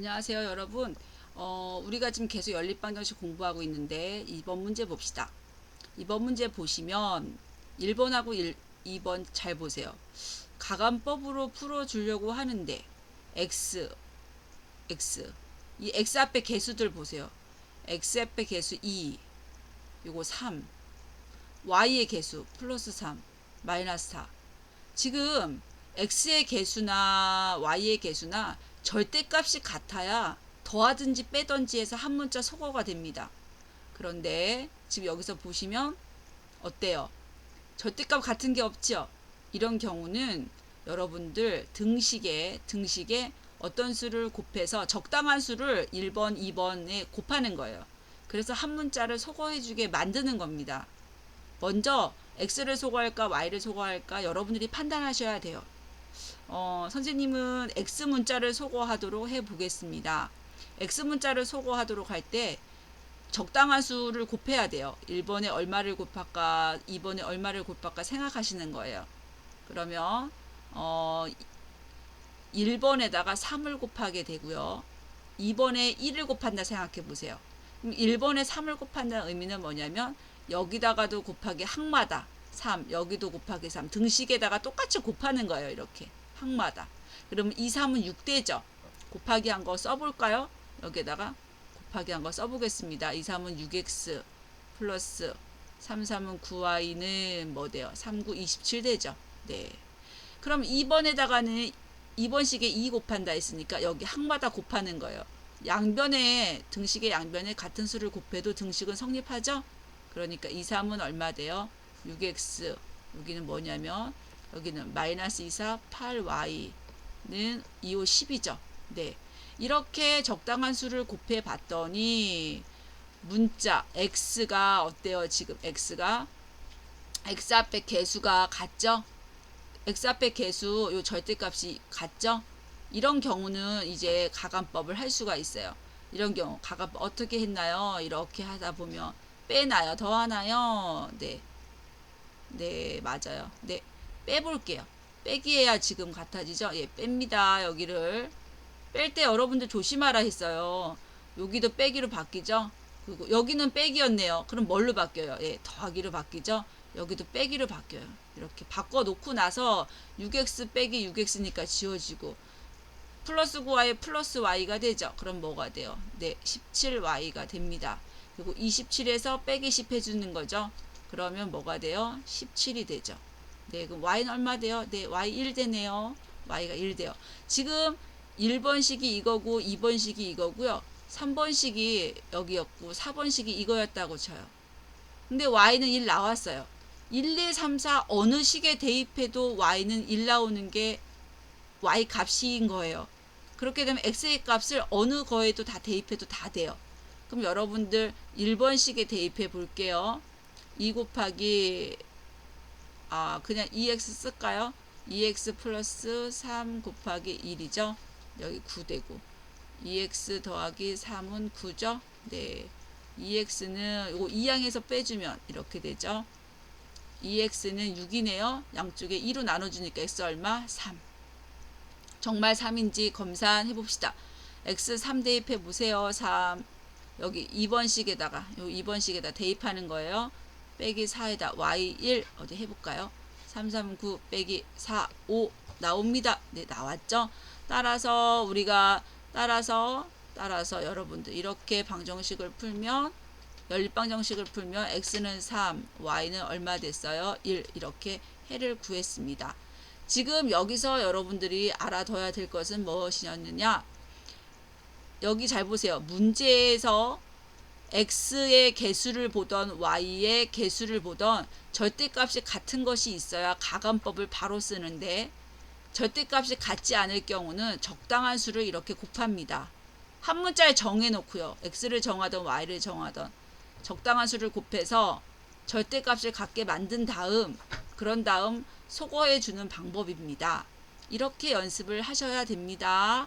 안녕하세요 여러분. 어, 우리가 지금 계속 연립방정식 공부하고 있는데 2번 문제 봅시다. 2번 문제 보시면 1번하고 1, 2번 잘 보세요. 가감법으로 풀어주려고 하는데 x x. 이 x 앞에 개수들 보세요. X 앞에 개수 2 요거 3 y의 개수 플러스 3 마이너스 4 지금 x의 개수나 y의 개수나 절대값이 같아야 더하든지 빼든지 해서 한 문자 소거가 됩니다. 그런데 지금 여기서 보시면 어때요? 절대값 같은 게 없죠? 이런 경우는 여러분들 등식에 등식에 어떤 수를 곱해서 적당한 수를 1번, 2번에 곱하는 거예요. 그래서 한 문자를 소거해 주게 만드는 겁니다. 먼저 x를 소거할까 y를 소거할까 여러분들이 판단하셔야 돼요. 어, 선생님은 x 문자를 소거하도록 해 보겠습니다. x 문자를 소거하도록 할 때 적당한 수를 곱해야 돼요. 1번에 얼마를 곱할까, 2번에 얼마를 곱할까 생각하시는 거예요. 그러면 어 1번에다가 3을 곱하게 되고요. 2번에 1을 곱한다 생각해 보세요. 그럼 1번에 3을 곱한다는 의미는 뭐냐면 여기다가도 곱하기 항마다 3, 여기도 곱하기 3 등식에다가 똑같이 곱하는 거예요. 이렇게 항마다. 그러면 2, 3은 6대죠. 곱하기 한 거 써볼까요? 여기에다가 곱하기 한 거 써보겠습니다. 2, 3은 6x 플러스 3, 3은 9y는 뭐 돼요? 3, 9, 27 되죠. 네. 그럼 2번에다가는 2번 식에 2 곱한다 했으니까 여기 항마다 곱하는 거예요. 양변에 등식의 양변에 같은 수를 곱해도 등식은 성립하죠? 그러니까 2, 3은 얼마 돼요? 6x 여기는 뭐냐면 여기는 마이너스 2, 4, 8y는 2, 5, 10이죠. 네. 이렇게 적당한 수를 곱해 봤더니 문자 x가 어때요? 지금 x가 x 앞에 개수가 같죠? x 앞에 개수 요 절대값이 같죠? 이런 경우는 이제 가감법을 할 수가 있어요. 이런 경우 가감법 어떻게 했나요? 이렇게 하다 보면 빼나요? 더하나요? 네. 네, 맞아요. 네. 빼볼게요. 빼기 해야 지금 같아지죠? 예, 뺍니다. 여기를. 뺄 때 여러분들 조심하라 했어요. 여기도 빼기로 바뀌죠? 그리고 여기는 빼기였네요. 그럼 뭘로 바뀌어요? 예, 더하기로 바뀌죠? 여기도 빼기로 바뀌어요. 이렇게 바꿔놓고 나서 6x 빼기 6x니까 지워지고 플러스 9y 플러스 y가 되죠. 그럼 뭐가 돼요? 네, 17y가 됩니다. 그리고 27에서 빼기 10 해주는 거죠. 그러면 뭐가 돼요? 17이 되죠. 네, 그럼 y는 얼마 돼요? 네, y 1 되네요. y가 1 돼요. 지금 1번 식이 이거고 2번 식이 이거고요. 3번 식이 여기였고 4번 식이 이거였다고 쳐요. 근데 y는 1 나왔어요. 1, 2, 3, 4 어느 식에 대입해도 y는 1 나오는 게 y 값인 거예요. 그렇게 되면 x의 값을 어느 거에도 다 대입해도 다 돼요. 그럼 여러분들 1번 식에 대입해 볼게요. 2 곱하기 아 그냥 2x 쓸까요? 2x 플러스 3 곱하기 1이죠. 여기 9 되고 2x 더하기 3은 9죠. 네. 2x는 이거 2항에서 빼주면 이렇게 되죠. 2x는 6이네요. 양쪽에 2로 나눠주니까 x 얼마? 3. 정말 3인지 검사해 봅시다. x 3 대입해 보세요. 3. 여기 2번식에다가 요 2번식에다 대입하는 거예요. 빼기 4에다 y 1 어디 해볼까요? 3, 3, 9 빼기 4, 5 나옵니다. 네, 나왔죠? 따라서 우리가 따라서 따라서 여러분들 이렇게 방정식을 풀면 연립방정식을 풀면 x는 3, y는 얼마 됐어요? 1 이렇게 해를 구했습니다. 지금 여기서 여러분들이 알아둬야 될 것은 무엇이었느냐? 여기 잘 보세요. 문제에서 x의 개수를 보던 y의 개수를 보던 절대값이 같은 것이 있어야 가감법을 바로 쓰는데 절대값이 같지 않을 경우는 적당한 수를 이렇게 곱합니다. 한 문자에 정해놓고요. x를 정하던 y를 정하던 적당한 수를 곱해서 절대값을 갖게 만든 다음 그런 다음 소거해 주는 방법입니다. 이렇게 연습을 하셔야 됩니다.